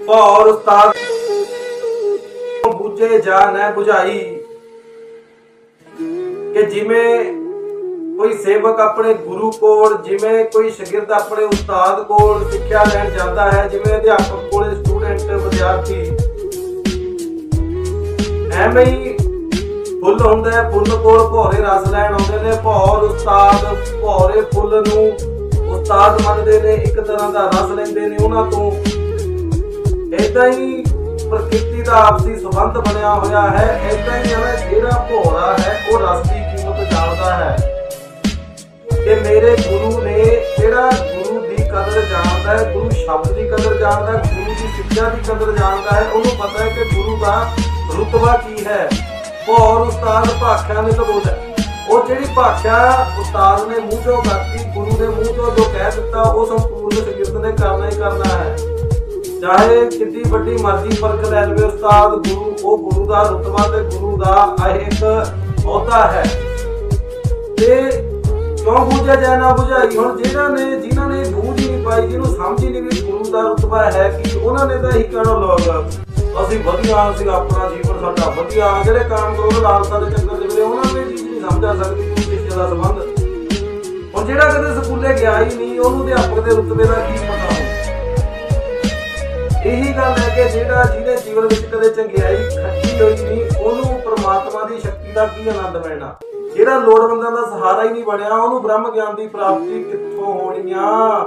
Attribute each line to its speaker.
Speaker 1: ਭੌਰ ਉਸਤਾਦ ਬੁਝੇ ਜਾ ਨਾ 부ਝਾਈ ਕਿ ਜਿਵੇਂ ਕੋਈ ਸੇਵਕ ਆਪਣੇ ਗੁਰੂ ਕੋਲ, ਜਿਵੇਂ ਕੋਈ ਸ਼ਾਗਿਰਦ ਆਪਣੇ ਉਸਤਾਦ ਕੋਲ ਸਿੱਖਿਆ ਲੈਣ ਜਾਂਦਾ ਹੈ, ਜਿਵੇਂ ਅਧਿਆਪਕ ਕੋਲੇ ਸਟੂਡੈਂਟ ਵਿਦਿਆਰਥੀ। ਐਵੇਂ ਹੀ ਫੁੱਲ ਹੁੰਦਾ ਹੈ, ਫੁੱਲ ਕੋਲ ਭੌਰੇ ਰਸ ਲੈਣ ਆਉਂਦੇ ਨੇ, ਭੌਰ ਉਸਤਾਦ ਭੌਰੇ ਫੁੱਲ ਨੂੰ ਉਸਤਾਦ ਮੰਨਦੇ ਨੇ, ਇੱਕ ਤਰ੍ਹਾਂ ਦਾ ਰਸ ਲੈਂਦੇ ਨੇ, ਉਹਨਾਂ ਤੋਂ ਇਦਾਂ ਹੀ ਪ੍ਰਕਿਰਤੀ ਦਾ ਆਪਸੀ ਸੰਬੰਧ ਬਣਿਆ ਹੋਇਆ ਹੈ। ਇਦਾਂ ਹੀ ਹੈ ਜਿਹੜਾ ਭੋਰਾ ਹੈ, ਉਹ ਰਸ ਦੀ ਕੀਮਤ ਜਾਣਦਾ ਹੈ। ਕਿ ਮੇਰੇ ਗੁਰੂ ਨੇ ਜਿਹੜਾ ਗੁਰੂ ਦੀ ਕਦਰ ਜਾਣਦਾ ਹੈ, ਗੁਰੂ ਸ਼ਬਦ ਦੀ ਕਦਰ ਜਾਣਦਾ ਹੈ, ਗੁਰੂ ਦੀ ਸਿੱਖਿਆ ਦੀ ਕਦਰ ਜਾਣਦਾ ਹੈ, ਉਹਨੂੰ ਪਤਾ ਹੈ ਕਿ ਗੁਰੂ ਦਾ ਰੁਤਬਾ ਕੀ ਹੈ। ਔਰ ਉਸਤਾਦ ਭਾਖਿਆ ਨੇ ਲਬੋਦਾ ਉਹ ਜਿਹੜੀ ਭਾਸ਼ਾ ਉਸਤਾਦ ਨੇ ਮੂੰਹ ਚੋਂ ਕਰਤੀ, ਗੁਰੂ ਦੇ ਮੂੰਹ ਤੋਂ ਜੋ ਕਹਿ ਦਿੱਤਾ, ਉਹ ਸੰਪੂਰਨ ਸ਼ਾਗਿਰਦ ਨੇ ਕਰਨਾ ਹੀ ਕਰਨਾ ਹੈ। ਚਾਹੇ ਕਿੰਨੀ ਵੱਡੀ ਮਰਜ਼ੀ ਫ਼ਰਕ ਲੈ ਲਵੇ ਉਸਤਾਦ, ਗੁਰੂ, ਉਹ ਗੁਰੂ ਦਾ ਰੁਤਬਾ ਤੇ ਗੁਰੂ ਦਾ ਇਹ ਇੱਕ ਅਹੁਦਾ ਹੈ। ਤੇ ਕਿਉਂ ਬੁਝਿਆ ਜਾਏ ਨਾ ਬੁਝਾਈ? ਹੁਣ ਜਿਹਨਾਂ ਨੇ ਜਿਨ੍ਹਾਂ ਨੇ ਬੂਝ ਹੀ ਨਹੀਂ ਪਾਈ, ਜਿਹਨੂੰ ਸਮਝ ਹੀ ਨਹੀਂ ਵੀ ਗੁਰੂ ਦਾ ਰੁਤਬਾ ਹੈ ਕਿ, ਉਹਨਾਂ ਨੇ ਤਾਂ ਇਹੀ ਕਹਿਣਾ ਲੋਕ, ਅਸੀਂ ਵਧੀਆ, ਅਸੀਂ ਆਪਣਾ ਜੀਵਨ ਸਾਡਾ ਵਧੀਆ, ਜਿਹੜੇ ਕੰਮ ਕਰੋ ਲਾਲਸਾ ਦੇ ਚੱਕਰ ਦੇ ਵਿੱਚ ਉਹਨਾਂ ਨੇ ਚੀਜ਼ ਨਹੀਂ ਸਮਝਾ ਸਕਦੀ ਗੁਰੂ ਸਿੱਖਿਆ ਦਾ ਸੰਬੰਧ। ਹੁਣ ਜਿਹੜਾ ਕਦੇ ਸਕੂਲੇ ਗਿਆ ਹੀ ਨਹੀਂ, ਉਹਨੂੰ ਅਧਿਆਪਕ ਦੇ ਰੁਤਬੇ ਦਾ ਕੀ ਪਤਾ? ਇਹੀ ਗੱਲ ਹੈ ਕਿ ਜਿਹੜਾ ਜਿਹਦੇ ਜੀਵਨ ਵਿੱਚ ਕਦੇ ਚੰਗਿਆਈ ਖੱਟੀ ਹੋਈ ਨਹੀਂ, ਉਹਨੂੰ ਪ੍ਰਮਾਤਮਾ ਦੀ ਸ਼ਕਤੀ ਦਾ ਕੀ ਆਨੰਦ ਮਿਲਣਾ? ਜਿਹੜਾ ਲੋੜਵੰਦਾਂ ਦਾ ਸਹਾਰਾ ਹੀ ਨਹੀਂ ਬਣਿਆ, ਉਹਨੂੰ ਬ੍ਰਹਮ ਗਿਆਨ ਦੀ ਪ੍ਰਾਪਤੀ ਕਿੱਥੋਂ ਹੋਣੀ ਆ?